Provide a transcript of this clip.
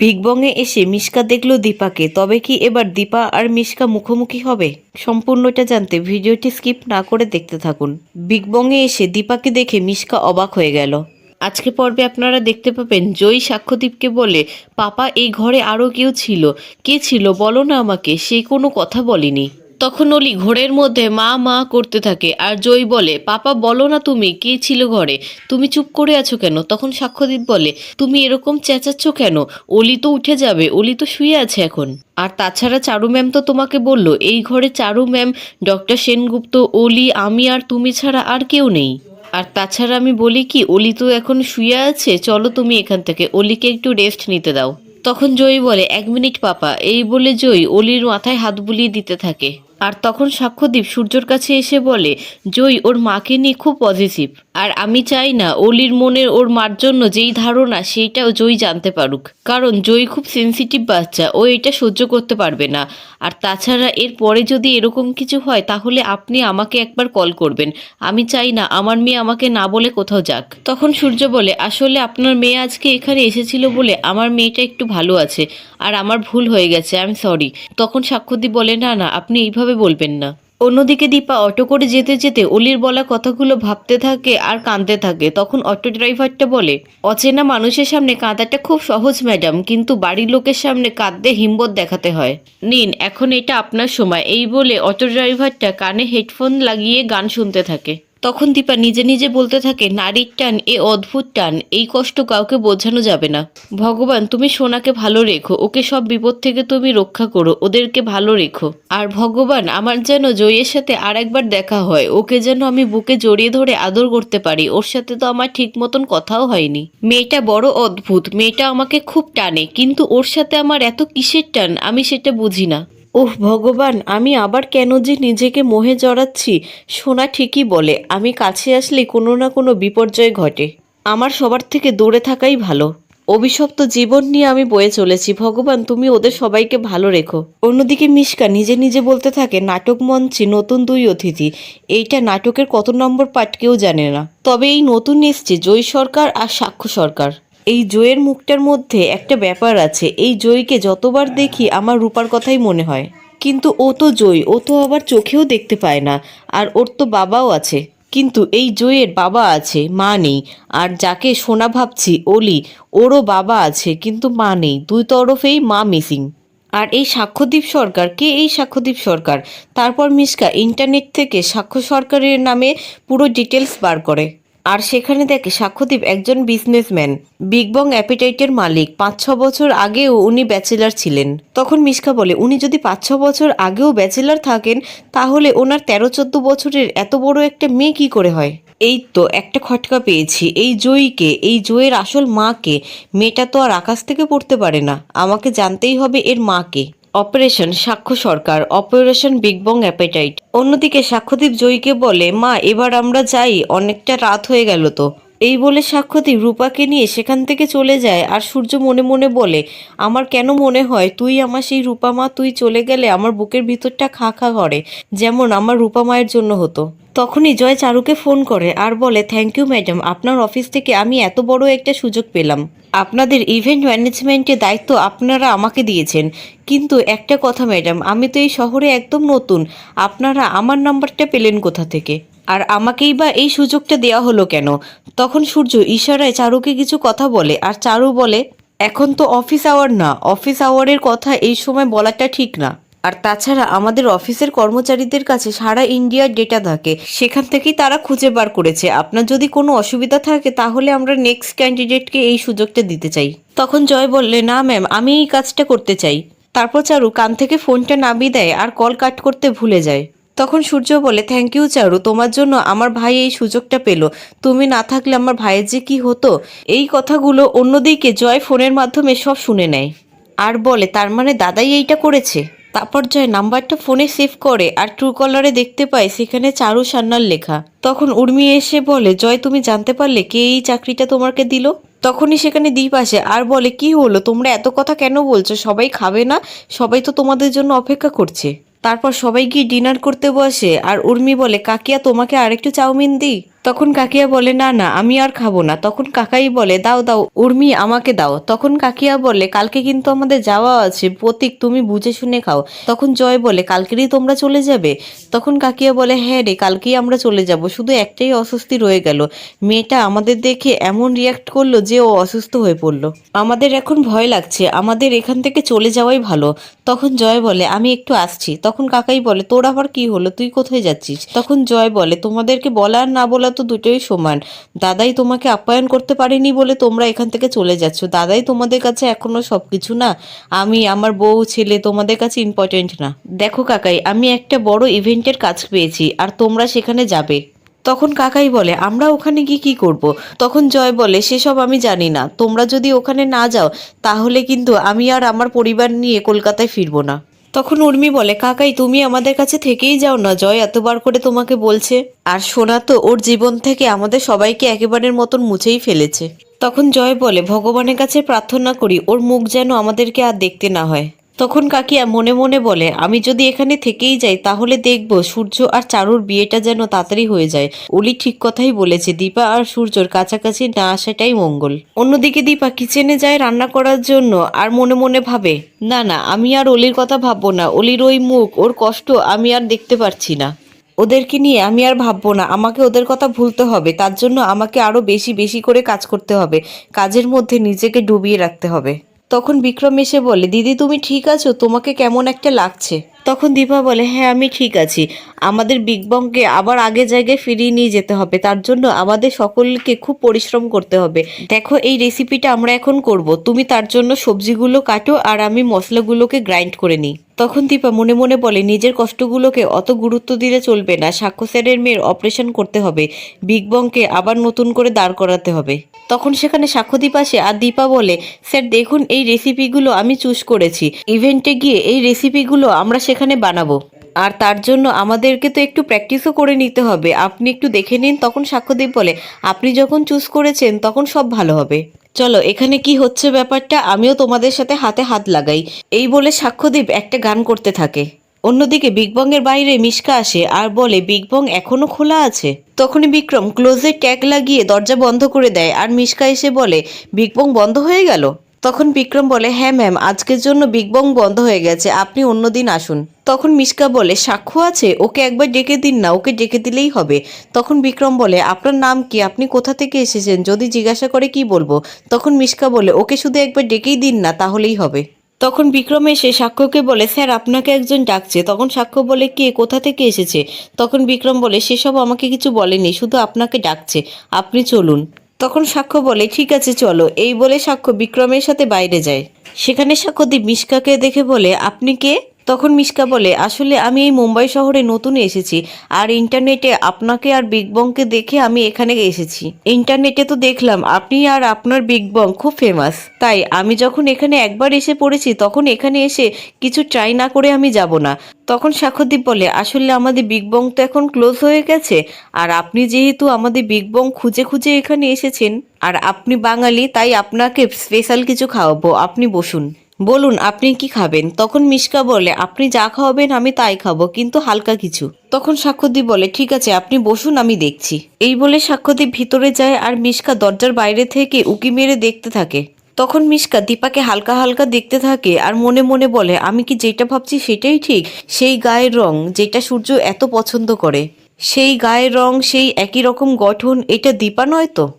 বিগবংয়ে এসে মিশকা দেখল দীপাকে, তবে কি এবার দীপা আর মিশকা মুখোমুখি হবে? সম্পূর্ণটা জানতে ভিডিওটি স্কিপ না করে দেখতে থাকুন। বিগবংয়ে এসে দীপাকে দেখে মিশকা অবাক হয়ে গেল। আজকে পর্বে আপনারা দেখতে পাবেন, জয়ী সাক্ষ্যদীপকে বলে, পাপা, এই ঘরে আরও কেউ ছিল। কে ছিল? বলো না আমাকে, সে কোনো কথা বলেনি। তখন অলি ঘোরের মধ্যে মা মা করতে থাকে। আর জয় বলে, পাপা, বলো না তুমি, কে ছিল ঘরে? তুমি চুপ করে আছো কেন? তখন সাক্ষ্যদীপ বলে, তুমি এরকম চেঁচাচ্ছ কেন? অলি তো উঠে যাবে, অলি তো শুয়ে আছে এখন। আর তাছাড়া চারু ম্যাম তো তোমাকে বলল, এই ঘরে চারু ম্যাম, ডক্টর সেনগুপ্ত, অলি, আমি আর তুমি ছাড়া আর কেউ নেই। আর তাছাড়া আমি বলি কি, অলি তো এখন শুয়ে আছে, চলো তুমি এখান থেকে, অলিকে একটু রেস্ট নিতে দাও। তখন জয়ী বলে, এক মিনিট, পাপা। এই বলে জয়ী অলির মাথায় হাত বুলিয়ে দিতে থাকে। আর তখন সাক্ষ্যদীপ সূর্যর কাছে এসে বলে, জয়ী, ওর মাকে নিয়ে খুব পজিটিভ আর আমি চাই না অলির মনের ওর মার জন্য যেই ধারণা সেইটাও জয়ী জানতে পারুক। কারণ জয়ী খুব সেনসিটিভ বাচ্চা, ও এটা সহ্য করতে পারবে না। আর তাছাড়া এর পরে যদি এরকম কিছু হয়, তাহলে আপনি আমাকে একবার কল করবেন। আমি চাই না আমার মেয়ে আমাকে না বলে কোথাও যাক। তখন সূর্য বলে, আসলে আপনার মেয়ে আজকে এখানে এসেছিল বলে আমার মেয়েটা একটু ভালো আছে, আর আমার ভুল হয়ে গেছে আই এম সরি তখন সাক্ষ্যদীপ বলে, না না, আপনি এইভাবে বলবেন না? অন্যদিকে দীপা অটো করে যেতে যেতে অলির বলা কথাগুলো ভাবতে থাকে আর কাঁদতে থাকে। তখন অটো ড্রাইভারটা বলে, অচেনা মানুষের সামনে কাঁদাটা খুব সহজ, ম্যাডাম, কিন্তু বাড়ির লোকের সামনে কাঁদতে হিম্মত দেখাতে হয়। নিন, এখন এটা আপনার সময়। এই বলে অটো ড্রাইভারটা কানে হেডফোন লাগিয়ে গান শুনতে থাকে। তখন দীপা নিজে নিজে বলতে থাকে, নারীর টান, এ অদ্ভুত টান, এই কষ্ট কাউকে বোঝানো যাবে না। ভগবান, তুমি সোনাকে ভালো রেখো, ওকে সব বিপদ থেকে তুমি রক্ষা করো, ওদেরকে ভালো রেখো। আর ভগবান, আমার যেন জয়ের সাথে আর একবার দেখা হয়, ওকে যেন আমি বুকে জড়িয়ে ধরে আদর করতে পারি, ওর সাথে তো আমার ঠিক মতন কথাও হয়নি। মেয়েটা বড় অদ্ভুত, মেয়েটা আমাকে খুব টানে, কিন্তু ওর সাথে আমার এত কিসের টান, আমি সেটা বুঝি না। ওহ, ভগবান, আমি আবার কেন যে নিজেকে মোহে জড়াচ্ছি? সোনা ঠিকই বলে, আমি কাছে আসলে কোনো না কোনো বিপর্যয় ঘটে। আমার সবার থেকে দূরে থাকাই ভালো। অভিশপ্ত জীবন নিয়ে আমি বয়ে চলেছি। ভগবান, তুমি ওদের সবাইকে ভালো রেখো। অন্যদিকে মিশকা নিজে নিজে বলতে থাকে, নাটক মঞ্চে নতুন দুই অতিথি। এইটা নাটকের কত নম্বর পার্ট কেউ জানে না। তবে এই নতুন এসছে জয় সরকার আর সাক্ষ্য সরকার। এই জয়ের মুখটার মধ্যে একটা ব্যাপার আছে। এই জয়কে যতবার দেখি আমার রূপার কথাই মনে হয়। কিন্তু ও তো জয়, ও তো আবার চোখেও দেখতে পায় না। আর ওর তো বাবাও আছে। কিন্তু এই জয়ের বাবা আছে, মা নেই। আর যাকে সোনা ভাবছি, অলি, ওরও বাবা আছে, কিন্তু মা নেই। দুই তরফেই মা মিসিং। আর এই সাক্ষ্যদীপ সরকার, কে এই সাক্ষ্যদীপ সরকার? তারপর মিসকা ইন্টারনেট থেকে সাক্ষ্য সরকারের নামে পুরো ডিটেলস বার করে। আর সেখানে দেখে সাক্ষ্যদীপ একজন বিজনেসম্যান বিগ বং অ্যাপিটাইটের মালিক। পাঁচ, ছ বছর আগেও উনি ব্যাচেলার ছিলেন। তখন মিশকা বলে, উনি যদি পাঁচ, ছ বছর আগেও ব্যাচেলার থাকেন, তাহলে ওনার তেরো, চোদ্দ বছরের এত বড় একটা মেয়ে কি করে হয়? এই তো একটা খটকা পেয়েছি। এই জয়ীকে, এই জয়ের আসল মাকে, মেয়েটা তো আর আকাশ থেকে পড়তে পারে না। আমাকে জানতেই হবে এর মাকে। অপারেশন সাক্ষ্য সরকার, অপারেশন বিগ বং অ্যাপেটাইট। অন্যদিকে সাক্ষ্যদীপ জয়ীকে বলে, মা, এবার আমরা যাই, অনেকটা রাত হয়ে গেল তো। এই বলে সাক্ষ্যদীপ রূপাকে নিয়ে সেখান থেকে চলে যায় আর সূর্য মনে মনে বলে, আমার কেন মনে হয় তুই আমার সেই রূপা মা, তুই চলে গেলে আমার বুকের ভিতরটা খা খা করে, যেমন আমার রূপা মায়ের জন্য হতো। তখনই জয় চারুকে ফোন করে আর বলে থ্যাংক ইউ ম্যাডাম আপনার অফিস থেকে আমি এত বড় একটা সুযোগ পেলাম। আপনাদের ইভেন্ট ম্যানেজমেন্টের দায়িত্ব আপনারা আমাকে দিয়েছেন। কিন্তু একটা কথা ম্যাডাম আমি তো এই শহরে একদম নতুন। আপনারা আমার নাম্বারটা পেলেন কোথা থেকে? আর আমাকেই বা এই সুযোগটা দেওয়া হলো কেন? তখন সূর্য ইশারায় চারুকে কিছু কথা বলে আর চারু বলে, এখন তো অফিস আওয়ার না। অফিস আওয়ারের কথা এই সময় বলাটা ঠিক না। আর তাছাড়া আমাদের অফিসের কর্মচারীদের কাছে সারা ইন্ডিয়ার ডেটা থাকে। সেখান থেকেই তারা খুঁজে বার করেছে। আপনার যদি কোনো অসুবিধা থাকে, তাহলে আমরা নেক্সট ক্যান্ডিডেটকে এই সুযোগটা দিতে চাই। তখন জয় বললে, না ম্যাম আমি এই কাজটা করতে চাই। তারপর চারু কান থেকে ফোনটা নামিয়ে দেয় আর কল কাট করতে ভুলে যায়। তখন সূর্য বলে থ্যাংক ইউ চারু, তোমার জন্য আমার ভাই এই সুযোগটা পেল। তুমি না থাকলে আমার ভাইয়ের যে কি হতো? এই কথাগুলো অন্যদিকে জয় ফোনের মাধ্যমে সব শুনে নেয়। আর বলে, তার মানে দাদাই এইটা করেছে? তারপর জয় নাম্বারটা ফোনে সেভ করে আর ট্রু কলারে দেখতে পায় সেখানে চারু সান্নার লেখা। তখন উর্মি এসে বলে, জয়, তুমি জানতে পারলে কে এই চাকরিটা তোমাকে দিল? তখনই সেখানে দ্বীপ আসে আর বলে, কি হলো? তোমরা এত কথা কেন বলছো? সবাই খাবে না? সবাই তো তোমাদের জন্য অপেক্ষা করছে। তারপর সবাই গিয়ে ডিনার করতে বসে আর উর্মি বলে, কাকিয়া, তোমাকে আরেকটু চাউমিন দিই? তখন কাকিয়া বলে, না না, আমি আর খাব না। তখন কাকাই বলে, দাও দাও, উর্মি, আমাকে দাও। তখন কাকিয়া বলে, কালকে কিন্তু আমাদের যাওয়া আছে, প্রতীক, তুমি বুঝে শুনে খাও। তখন জয় বলে, কালকেরই তোমরা চলে যাবে? তখন কাকিয়া বলে হ্যাঁ রে, কালকেই আমরা চলে যাব। শুধু একটাই অস্বস্তি রয়ে গেল। মেয়েটা আমাদের দেখে এমন রিয়াক্ট করল যে ও অসুস্থ হয়ে পড়ল। আমাদের এখন ভয় লাগছে, আমাদের এখান থেকে চলে যাওয়াই ভালো। তখন জয় বলে, আমি একটু আসছি। তখন কাকাই বলে, তোর আবার কি হলো? তুই কোথায় যাচ্ছিস? তখন জয় বলে, তোমাদেরকে বলা আর না বলা তো দুটোই সমান। দাদাই তোমাকে আপ্যায়ন করতে পারেনি বলে তোমরা এখান থেকে চলে যাচ্ছ। দাদাই তোমাদের কাছে এখনও সবকিছু না? আমি, আমার বউ, ছেলে তোমাদের কাছে ইম্পর্টেন্ট না। দেখো কাকাই, আমি একটা বড় ইভেন্টের কাজ পেয়েছি আর তোমরা সেখানে যাবে। তখন কাকাই বলে, আমরা ওখানে গিয়ে কি করব। তখন জয় বলে, সেসব আমি জানি না। তোমরা যদি ওখানে না যাও, তাহলে কিন্তু আমি আর আমার পরিবার নিয়ে কলকাতায় ফিরবো না। তখন উর্মি বলে, কাকাই, তুমি আমাদের কাছে থেকেই যাও না, জয় এতবার করে তোমাকে বলছে। আর সোনা তো ওর জীবন থেকে আমাদের সবাইকে একেবারের মতন মুছেই ফেলেছে। তখন জয় বলে, ভগবানের কাছে প্রার্থনা করি, ওর মুখ যেন আমাদেরকে আর দেখতে না হয়। তখন কাকিয়া মনে মনে বলে, আমি যদি এখানে থেকেই যাই, তাহলে দেখব সূর্য আর চারুর বিয়েটা যেন তাড়াতাড়ি হয়ে যায়। অলি ঠিক কথাই বলেছে, দীপা আর সূর্যর কাছাকাছি না আসাটাই মঙ্গল। অন্যদিকে দীপা কিচেনে যায় রান্না করার জন্য আর মনে মনে ভাবে, না না, আমি আর অলির কথা ভাববো না। অলির ওই মুখ, ওর কষ্ট আমি আর দেখতে পারছি না। ওদেরকে নিয়ে আমি আর ভাববো না। আমাকে ওদের কথা ভুলতে হবে। তার জন্য আমাকে আরও বেশি বেশি করে কাজ করতে হবে। কাজের মধ্যে নিজেকে ডুবিয়ে রাখতে হবে। তখন বিক্রম এসে বলে, দিদি, তুমি ঠিক আছো? তোমাকে কেমন একটা লাগছে? তখন দীপা বলে হ্যাঁ আমি ঠিক আছি। আমাদের বিগ বংকে আবার আগে জায়গায় ফিরিয়ে নিয়ে যেতে হবে। তার জন্য আমাদের সকলকে খুব পরিশ্রম করতে হবে। দেখো, এই রেসিপিটা আমরা এখন করব। তুমি তার জন্য সবজিগুলো কাটো আর আমি মশলাগুলোকে গ্রাইন্ড করে নিই। তখন দীপা মনে মনে বলে, নিজের কষ্টগুলোকে অত গুরুত্ব দিলে চলবে না। সাক্ষ্য স্যারের মেয়ের অপারেশন করতে হবে। বিগ বংকে আবার নতুন করে দাঁড় করাতে হবে। তখন সেখানে সাক্ষ্যদীপ আসে আর দীপা বলে, স্যার, দেখুন, এই রেসিপিগুলো আমি চুজ করেছি। ইভেন্টে গিয়ে এই রেসিপিগুলো আমরা সেখানে বানাবো। আর তার জন্য আমাদেরকে তো একটু প্র্যাকটিসও করে নিতে হবে। আপনি একটু দেখে নিন, তখন সাক্ষ্যদীপ বলে। আপনি যখন চুজ করেছেন, তখন সব ভালো হবে। চলো, এখানে কি হচ্ছে ব্যাপারটা? আমিও তোমাদের সাথে হাতে হাত লাগাই। এই বলে সাক্ষ্যদীপ একটা গান করতে থাকে। অন্যদিকে বিগ বং এর বাইরে মিশকা আসে আর বলে বিগ বং এখনও খোলা আছে? তখনই বিক্রম ক্লোজে ট্যাগ লাগিয়ে দরজা বন্ধ করে দেয় আর মিশকা এসে বলে বিগ বং বন্ধ হয়ে গেল? তখন বিক্রম বলে হ্যাঁ ম্যাম, আজকের জন্য বিগ বং বন্ধ হয়ে গেছে, আপনি অন্যদিন আসুন। তখন মিশকা বলে, সাক্ষ্য আছে, ওকে একবার ডেকে দিন না, ওকে ডেকে দিলেই হবে। তখন বিক্রম বলে, আপনার নাম কি? আপনি কোথা থেকে এসেছেন? যদি জিজ্ঞাসা করে কি বলব? তখন মিশকা বলে, ওকে শুধু একবার ডেকেই দিন না, তাহলেই হবে। তখন বিক্রম এসে সাক্ষ্যকে বলে, স্যার, আপনাকে একজন ডাকছে। তখন সাক্ষ্য বলে, কে? কোথা থেকে এসেছে? তখন বিক্রম বলে, সেসব আমাকে কিছু বলেনি, শুধু আপনাকে ডাকছে। আপনি চলুন। তখন সাক্ষ্য বলে, ঠিক আছে, চলো। এই বলে সাক্ষ্য বিক্রমের সাথে বাইরে যায়। সেখানে সাক্ষ্যদীপ মিশকাকে দেখে বলে, আপনি কে? তখন মিশকা বলে, আসলে আমি এই মুম্বাই শহরে নতুন এসেছি আর ইন্টারনেটে আপনাকে আর বিগ বংকে দেখে আমি এখানে এসেছি। ইন্টারনেটে তো দেখলাম আপনি আর আপনার বিগ বং খুব ফেমাস তাই আমি যখন এখানে একবার এসে পড়েছি, তখন এখানে এসে কিছু ট্রাই না করে আমি যাব না। তখন সাক্ষ্যদীপ বলে, আসলে আমাদের বিগ বং তো এখন ক্লোজ হয়ে গেছে আর আপনি যেহেতু আমাদের বিগ বং খুঁজে খুঁজে এখানে এসেছেন, আর আপনি বাঙালি, তাই আপনাকে স্পেশাল কিছু খাওয়াবো। আপনি বসুন। বলুন, আপনি কি খাবেন? তখন মিশকা বলে, আপনি যা খাওয়াবেন আমি তাই খাব, কিন্তু হালকা কিছু। তখন সাক্ষ্যদীপ বলে, ঠিক আছে, আপনি বসুন, আমি দেখছি। এই বলে সাক্ষ্যদীপ ভিতরে যায় আর মিশকা দরজার বাইরে থেকে উকি মেরে দেখতে থাকে। তখন মিশকা দীপাকে হালকা হালকা দেখতে থাকে আর মনে মনে বলে, আমি কি যেটা ভাবছি সেটাই ঠিক? সেই গায়ের রং যেটা সূর্য এত পছন্দ করে। সেই গায়ের রং, সেই একই রকম গঠন, এটা দীপা নয় তো?